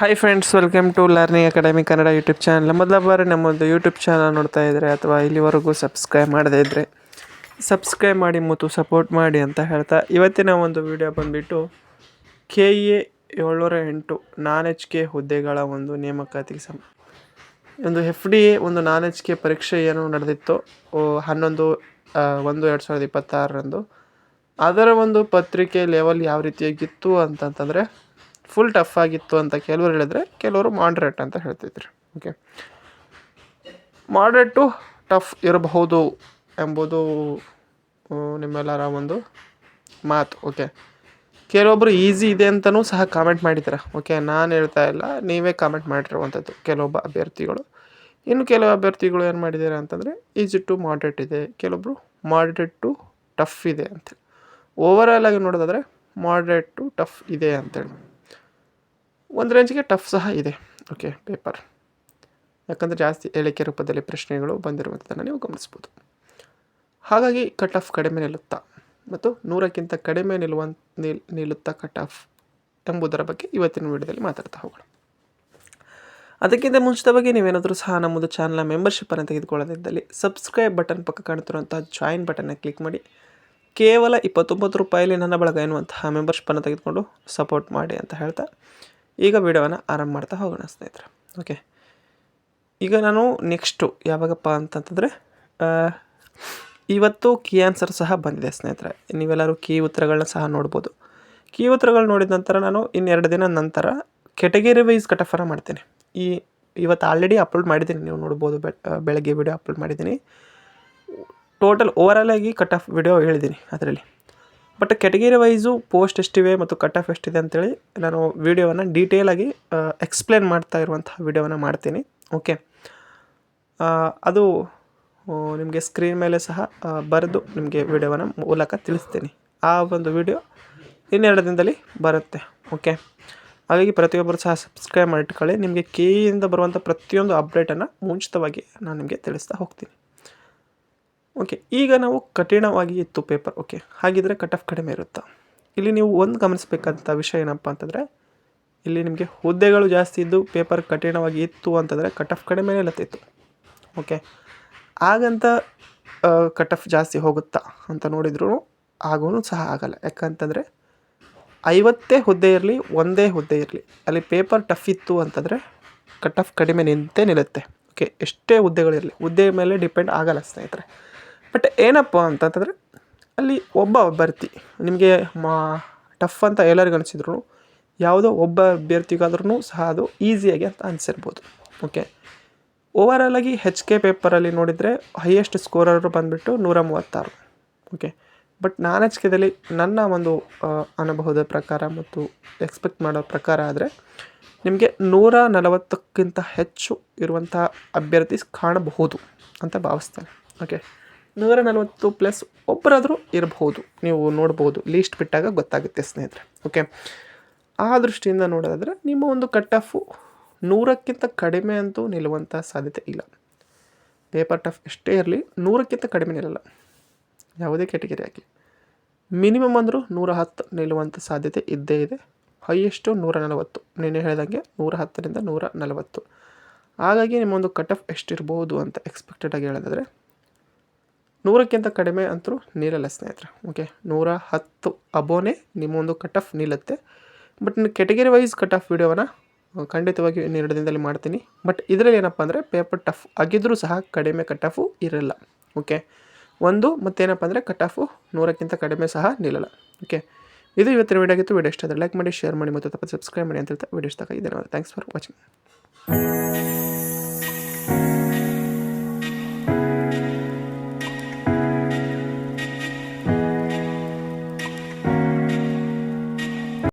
Hi friends welcome to learning academy Kannada YouTube channel ಮೊದಲ ಬಾರಿ ನಮ್ಮದು ಯೂಟ್ಯೂಬ್ ಚಾನಲ್ ನೋಡ್ತಾ ಇದ್ದರೆ ಅಥವಾ ಇಲ್ಲಿವರೆಗೂ ಸಬ್ಸ್ಕ್ರೈಬ್ ಮಾಡದೇ ಇದ್ದರೆ ಸಬ್ಸ್ಕ್ರೈಬ್ ಮಾಡಿ ಮತ್ತು ಸಪೋರ್ಟ್ ಮಾಡಿ ಅಂತ ಹೇಳ್ತಾ ಇವತ್ತಿನ ಒಂದು ವಿಡಿಯೋ ಬಂದುಬಿಟ್ಟು ಕೆ ಎ ಏಳ್ನೂರ ಎಂಟು ನಾನ್ ಎಚ್ ಕೆ ಹುದ್ದೆಗಳ ಒಂದು ನೇಮಕಾತಿಗೆ ಸಮ, ಒಂದು ಎಫ್ ಡಿ ಎ ಒಂದು ನಾನ್ ಎಚ್ ಕೆ ಪರೀಕ್ಷೆ ಏನು ನಡೆದಿತ್ತು ಹನ್ನೊಂದು ಒಂದು ಎರಡು ಸಾವಿರದ ಇಪ್ಪತ್ತಾರರಂದು ಅದರ ಒಂದು ಪತ್ರಿಕೆ ಲೆವೆಲ್ ಯಾವ ರೀತಿಯಾಗಿತ್ತು ಅಂತಂತಂದರೆ ಫುಲ್ ಟಫ್ ಆಗಿತ್ತು ಅಂತ ಕೆಲವರು ಹೇಳಿದ್ರೆ ಕೆಲವರು ಮಾಡ್ರೇಟ್ ಅಂತ ಹೇಳ್ತಿದ್ರು. ಓಕೆ ಮಾಡ್ರೇಟ್ ಟಫ್ ಇರಬಹುದು ಎಂಬುದು ನಿಮ್ಮೆಲ್ಲರ ಒಂದು ಮಾತು. ಓಕೆ ಕೆಲವೊಬ್ಬರು ಈಸಿ ಇದೆ ಅಂತಲೂ ಸಹ ಕಾಮೆಂಟ್ ಮಾಡಿದ್ದೀರ? ಓಕೆ ನಾನು ಹೇಳ್ತಾ ಇಲ್ಲ, ನೀವೇ ಕಾಮೆಂಟ್ ಮಾಡಿರುವಂಥದ್ದು ಕೆಲವೊಬ್ಬ ಅಭ್ಯರ್ಥಿಗಳು. ಇನ್ನು ಕೆಲವು ಅಭ್ಯರ್ಥಿಗಳು ಏನು ಮಾಡಿದ್ದಾರೆ ಅಂತಂದರೆ ಈಸಿ ಟು ಮಾಡ್ರೇಟ್ ಇದೆ ಕೆಲವೊಬ್ಬರು ಮಾಡ್ರೇಟ್ ಟು ಟಫ್ ಇದೆ ಅಂತೇಳಿ ಓವರಾಲ್ ಆಗಿ ನೋಡೋದಾದರೆ ಮಾಡ್ರೇಟ್ ಟು ಟಫ್ ಇದೆ ಅಂತೇಳಿ ಒಂದು ರೇಂಜ್ಗೆ ಟಫ್ ಸಹ ಇದೆ. ಓಕೆ ಪೇಪರ್ ಯಾಕಂದರೆ ಜಾಸ್ತಿ ಹೇಳಿಕೆ ರೂಪದಲ್ಲಿ ಪ್ರಶ್ನೆಗಳು ಬಂದಿರುವಂಥದ್ದನ್ನು ನೀವು ಗಮನಿಸ್ಬೋದು. ಹಾಗಾಗಿ ಕಟ್ ಆಫ್ ಕಡಿಮೆ ನಿಲ್ಲುತ್ತಾ? ಮತ್ತು ನೂರಕ್ಕಿಂತ ಕಡಿಮೆ ನಿಲ್ಲುವ ನಿಲ್, ನಿಲ್ಲುತ್ತಾ ಕಟ್ ಆಫ್ ಎಂಬುದರ ಬಗ್ಗೆ ಇವತ್ತಿನ ವಿಡಿಯೋದಲ್ಲಿ ಮಾತಾಡ್ತಾ ಹೋಗೋಣ. ಅದಕ್ಕಿಂತ ಮುಂಚಿತವಾಗಿ ನೀವೇನಾದರೂ ಸಹ ನಮ್ಮದು ಚಾನಲ್ನ ಮೆಂಬರ್ಶಿಪ್ಪನ್ನು ತೆಗೆದುಕೊಳ್ಳದಿದ್ದಲ್ಲಿ ಸಬ್ಸ್ಕ್ರೈಬ್ ಬಟನ್ ಪಕ್ಕ ಕಾಣುತ್ತಿರುವಂತಹ ಜಾಯಿನ್ ಬಟನ್ನ ಕ್ಲಿಕ್ ಮಾಡಿ. ಕೇವಲ ಇಪ್ಪತ್ತೊಂಬತ್ತು ರೂಪಾಯಲ್ಲಿ ನನ್ನ ಬಳಗ ಎನ್ನುವಂತಹ ಮೆಂಬರ್ಶಿಪ್ಪನ್ನು ತೆಗೆದುಕೊಂಡು ಸಪೋರ್ಟ್ ಮಾಡಿ ಅಂತ ಹೇಳ್ತಾ. ಈಗ ವಿಡಿಯೋವನ್ನು ಆರಂಭ ಮಾಡ್ತಾ ಹೋಗೋಣ ಸ್ನೇಹಿತರೆ. ಓಕೆ ಈಗ ನಾನು ನೆಕ್ಸ್ಟು ಯಾವಾಗಪ್ಪ ಅಂತಂತಂದರೆ ಇವತ್ತು ಕೀ ಆನ್ಸರ್ ಸಹ ಬಂದಿದೆ ಸ್ನೇಹಿತರೆ. ನೀವೆಲ್ಲರೂ ಕೀ ಉತ್ತರಗಳನ್ನ ಸಹ ನೋಡ್ಬೋದು. ಕೀ ಉತ್ತರಗಳು ನೋಡಿದ ನಂತರ ನಾನು ಇನ್ನೆರಡು ದಿನ ನಂತರ ಕೆಟಗರಿ ವೈಸ್ ಕಟಫರ ಮಾಡ್ತೀನಿ. ಈ, ಇವತ್ತು ಆಲ್ರೆಡಿ ಅಪ್ಲೋಡ್ ಮಾಡಿದ್ದೀನಿ. ನೀವು ನೋಡ್ಬೋದು ಬೆಳಗ್ಗೆ ವಿಡಿಯೋ ಅಪ್ಲೋಡ್ ಮಾಡಿದ್ದೀನಿ. ಟೋಟಲ್ ಓವರಾಲ್ ಆಗಿ ಕಟ್ ಆಫ್ ವಿಡಿಯೋ ಹೇಳಿದ್ದೀನಿ ಅದರಲ್ಲಿ. ಬಟ್ ಕೆಟಗರಿ ವೈಸು ಪೋಸ್ಟ್ ಎಷ್ಟಿವೆ ಮತ್ತು ಕಟ್ ಆಫ್ ಎಷ್ಟಿದೆ ಅಂತೇಳಿ ನಾನು ವೀಡಿಯೋವನ್ನು ಡೀಟೇಲಾಗಿ ಎಕ್ಸ್ಪ್ಲೇನ್ ಮಾಡ್ತಾ ಇರುವಂತಹ ವೀಡಿಯೋವನ್ನು ಮಾಡ್ತೀನಿ. ಓಕೆ ಅದು ನಿಮಗೆ ಸ್ಕ್ರೀನ್ ಮೇಲೆ ಸಹ ಬರೆದು ನಿಮಗೆ ವಿಡಿಯೋವನ್ನು ಮೂಲಕ ತಿಳಿಸ್ತೀನಿ. ಆ ಒಂದು ವಿಡಿಯೋ ಇನ್ನೆರಡು ದಿನದಲ್ಲಿ ಬರುತ್ತೆ. ಓಕೆ ಹಾಗಾಗಿ ಪ್ರತಿಯೊಬ್ಬರು ಸಹ ಸಬ್ಸ್ಕ್ರೈಬ್ ಮಾಡಿಟ್ಕೊಳ್ಳಿ. ನಿಮಗೆ ಕೇಯಿಂದ ಬರುವಂಥ ಪ್ರತಿಯೊಂದು ಅಪ್ಡೇಟನ್ನು ಮುಂಚಿತವಾಗಿ ನಾನು ನಿಮಗೆ ತಿಳಿಸ್ತಾ ಹೋಗ್ತೀನಿ. ಓಕೆ, ಈಗ ನಾವು ಕಠಿಣವಾಗಿ ಇತ್ತು ಪೇಪರ್ ಓಕೆ, ಹಾಗಿದ್ರೆ ಕಟ್ ಆಫ್ ಕಡಿಮೆ ಇರುತ್ತಾ? ಇಲ್ಲಿ ನೀವು ಒಂದು ಗಮನಿಸಬೇಕಾದಂಥ ವಿಷಯ ಏನಪ್ಪ ಅಂತಂದರೆ, ಇಲ್ಲಿ ನಿಮಗೆ ಹುದ್ದೆಗಳು ಜಾಸ್ತಿ ಇದ್ದು ಪೇಪರ್ ಕಠಿಣವಾಗಿ ಇತ್ತು ಅಂತಂದರೆ ಕಟ್ ಆಫ್ ಕಡಿಮೆ ಇಲ್ಲತ್ತಿತ್ತು ಓಕೆ ಹಾಗಂತ ಕಟ್ ಆಫ್ ಜಾಸ್ತಿ ಹೋಗುತ್ತಾ ಅಂತ ನೋಡಿದ್ರು ಆಗೂ ಸಹ ಆಗಲ್ಲ. ಯಾಕಂತಂದರೆ ಐವತ್ತೇ ಹುದ್ದೆ ಇರಲಿ, ಒಂದೇ ಹುದ್ದೆ ಇರಲಿ, ಅಲ್ಲಿ ಪೇಪರ್ ಟಫ್ ಇತ್ತು ಅಂತಂದರೆ ಕಟ್ ಆಫ್ ಕಡಿಮೆ ನಿಂತೇ ನಿಲ್ಲುತ್ತೆ. ಓಕೆ, ಎಷ್ಟೇ ಹುದ್ದೆಗಳಿರಲಿ ಹುದ್ದೆ ಮೇಲೆ ಡಿಪೆಂಡ್ ಆಗಲ್ಲ ಸ್ನೇಹಿತರೆ. ಬಟ್ ಏನಪ್ಪ ಅಂತಂತಂದರೆ ಅಲ್ಲಿ ಒಬ್ಬ ಅಭ್ಯರ್ಥಿ, ನಿಮಗೆ ಮಾ ಟಫ್ ಅಂತ ಎಲ್ಲರಿಗೂ ಅನಿಸಿದ್ರು ಯಾವುದೋ ಒಬ್ಬ ಅಭ್ಯರ್ಥಿಗಾದ್ರೂ ಸಹ ಅದು ಈಸಿಯಾಗಿ ಅಂತ ಅನಿಸಿರ್ಬೋದು ಓಕೆ ಓವರಾಲ್ ಆಗಿ ಹೆಚ್ ಕೆ ಪೇಪರಲ್ಲಿ ನೋಡಿದರೆ ಹೈಯೆಸ್ಟ್ ಸ್ಕೋರರು ಬಂದುಬಿಟ್ಟು ನೂರ ಮೂವತ್ತಾರು ಓಕೆ ಬಟ್ ನಾನ್ ಎಚ್ ಕೆದಲ್ಲಿ ನನ್ನ ಒಂದು ಅನುಭವದ ಪ್ರಕಾರ ಮತ್ತು ಎಕ್ಸ್ಪೆಕ್ಟ್ ಮಾಡೋ ಪ್ರಕಾರ ಆದರೆ, ನಿಮಗೆ ನೂರ ನಲವತ್ತಕ್ಕಿಂತ ಹೆಚ್ಚು ಇರುವಂಥ ಅಭ್ಯರ್ಥಿ ಕಾಣಬಹುದು ಅಂತ ಭಾವಿಸ್ತೇನೆ ಓಕೆ ನೂರ ನಲವತ್ತು ಪ್ಲಸ್ ಒಬ್ಬರಾದರೂ ಇರಬಹುದು ನೀವು ನೋಡ್ಬೋದು. ಲೀಸ್ಟ್ ಬಿಟ್ಟಾಗ ಗೊತ್ತಾಗುತ್ತೆ ಸ್ನೇಹಿತರೆ. ಓಕೆ ಆ ದೃಷ್ಟಿಯಿಂದ ನೋಡೋದಾದರೆ ನಿಮ್ಮ ಒಂದು ಕಟ್ ಆಫು ನೂರಕ್ಕಿಂತ ಕಡಿಮೆ ಅಂತೂ ನಿಲ್ಲುವಂಥ ಸಾಧ್ಯತೆ ಇಲ್ಲ. ಪೇಪರ್ ಟಫ್ ಎಷ್ಟೇ ಇರಲಿ, ನೂರಕ್ಕಿಂತ ಕಡಿಮೆ ನಿಲ್ಲಲ್ಲ. ಯಾವುದೇ ಕೆಟಗರಿ ಆಗಲಿ. ಮಿನಿಮಮ್ ಅಂದರೂ ನೂರ ಹತ್ತು ನಿಲ್ಲುವಂಥ ಸಾಧ್ಯತೆ ಇದ್ದೇ ಇದೆ. ಹೈಯೆಸ್ಟು ನೂರ ನಲವತ್ತು ನಿನ್ನೆ ಹೇಳಿದಂಗೆ ನೂರ ಹತ್ತರಿಂದ ನೂರ ನಲವತ್ತು ಹಾಗಾಗಿ ನಿಮ್ಮೊಂದು ಕಟ್ ಆಫ್ ಎಷ್ಟಿರ್ಬೋದು ಅಂತ ಎಕ್ಸ್ಪೆಕ್ಟೆಡ್ ಆಗಿ ಹೇಳೋದಾದರೆ ನೂರಕ್ಕಿಂತ ಕಡಿಮೆ ಅಂತೂ ನಿಲ್ಲಲ್ಲ ಸ್ನೇಹಿತರೆ ಓಕೆ ನೂರ ಹತ್ತು ಅಬೋನೇ ನಿಮ್ಮೊಂದು ಕಟ್ ಆಫ್ ನಿಲ್ಲುತ್ತೆ. But category wise cut off ವಿಡಿಯೋವನ್ನು ಖಂಡಿತವಾಗಿ ಇನ್ನೆರಡು ದಿನದಲ್ಲಿ ಮಾಡ್ತೀನಿ. ಬಟ್ ಇದರಲ್ಲಿ ಏನಪ್ಪ ಅಂದರೆ ಪೇಪರ್ ಟಫ್ ಆಗಿದ್ದರೂ ಸಹ ಕಡಿಮೆ ಕಟ್ ಆಫು ಇರಲ್ಲ ಓಕೆ ಒಂದು, ಮತ್ತೇನಪ್ಪ ಅಂದರೆ ಕಟ್ ಆಫು ನೂರಕ್ಕಿಂತ ಕಡಿಮೆ ಸಹ ನಿಲ್ಲಲ್ಲ ಓಕೆ ಇದು ಇವತ್ತಿನ ವಿಡಿಯೋ ಆಗಿತ್ತು. ವಿಡಿಯೋ ಇಷ್ಟ ಆದರೆ ಲೈಕ್ ಮಾಡಿ ಶೇರ್ ಮಾಡಿ, ಮತ್ತು ತಪ್ಪು ಸಬ್ಸ್ಕ್ರೈಬ್ ಮಾಡಿ ಅಂತ ಹೇಳ್ತಾ ವಿಡಿಯೋ ಇಷ್ಟ ಆಗಿದೆ ಥ್ಯಾಂಕ್ಸ್ ಫಾರ್ ವಾಚಿಂಗ್